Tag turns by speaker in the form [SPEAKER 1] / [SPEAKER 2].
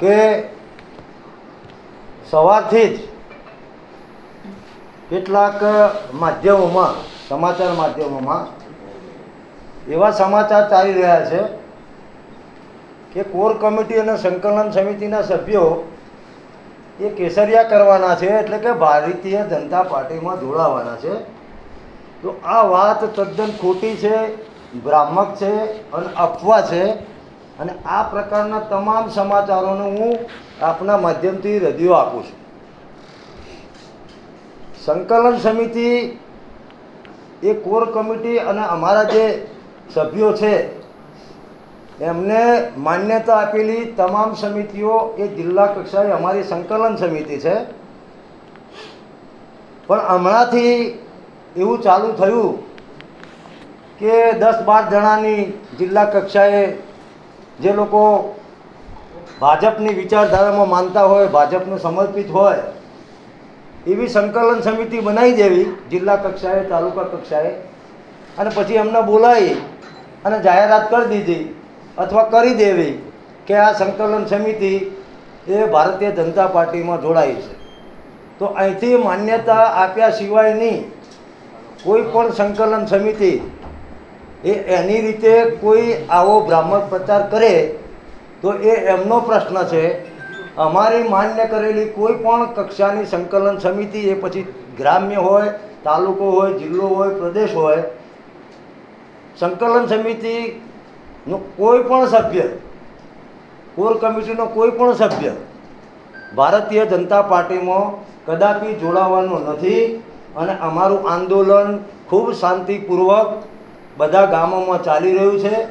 [SPEAKER 1] કે સવારથી જ કેટલાક માધ્યમોમાં, સમાચાર માધ્યમોમાં એવા સમાચાર ચાલી રહ્યા છે કે કોર કમિટી અને સંકલન સમિતિના સભ્યો એ કેસરિયા કરવાના છે એટલે કે ભારતીય જનતા પાર્ટીમાં જોડાવાના છે. તો આ વાત તદ્દન ખોટી છે, ભ્રામક છે અને અફવા છે. અને આ પ્રકારના તમામ સમાચારોને હું આપના માધ્યમથી રદિયો આપું છું. સંકલન સમિતિ એ કોર કમિટી અને અમારા જે સભ્યો છે, એમને માન્યતા આપેલી તમામ સમિતિઓ એ જિલ્લા કક્ષાએ અમારી સંકલન સમિતિ છે. પણ હમણાંથી એવું ચાલુ થયું કે દસ બાર જણાની જિલ્લા કક્ષાએ જે લોકો ભાજપની વિચારધારામાં માનતા હોય, ભાજપને સમર્પિત હોય, એવી સંકલન સમિતિ બનાવી દેવી જિલ્લા કક્ષાએ, તાલુકા કક્ષાએ, અને પછી એમને બોલાવી અને જાહેરાત કરી દીધી અથવા કરી દેવી કે આ સંકલન સમિતિ એ ભારતીય જનતા પાર્ટીમાં જોડાઈ છે. તો અહીંથી માન્યતા આપ્યા સિવાયની કોઈ પણ સંકલન સમિતિ એ એની રીતે કોઈ આવો બ્રાહ્મણ પ્રચાર કરે, તો એ એમનો પ્રશ્ન છે, અમારી માન્ય કરેલી કોઈ પણ કક્ષાની સંકલન સમિતિ, એ પછી ગ્રામ્ય હોય, તાલુકો હોય, જિલ્લો હોય, પ્રદેશ હોય, સંકલન સમિતિનો કોઈ પણ સભ્ય, કોર કમિટીનો કોઈ પણ સભ્ય, ભારતીય જનતા પાર્ટીમાં કદાપી જોડાવાનો નથી અને અમારું આંદોલન ખૂબ શાંતિપૂર્વક બધા ગામોમાં ચાલી રહ્યું છે.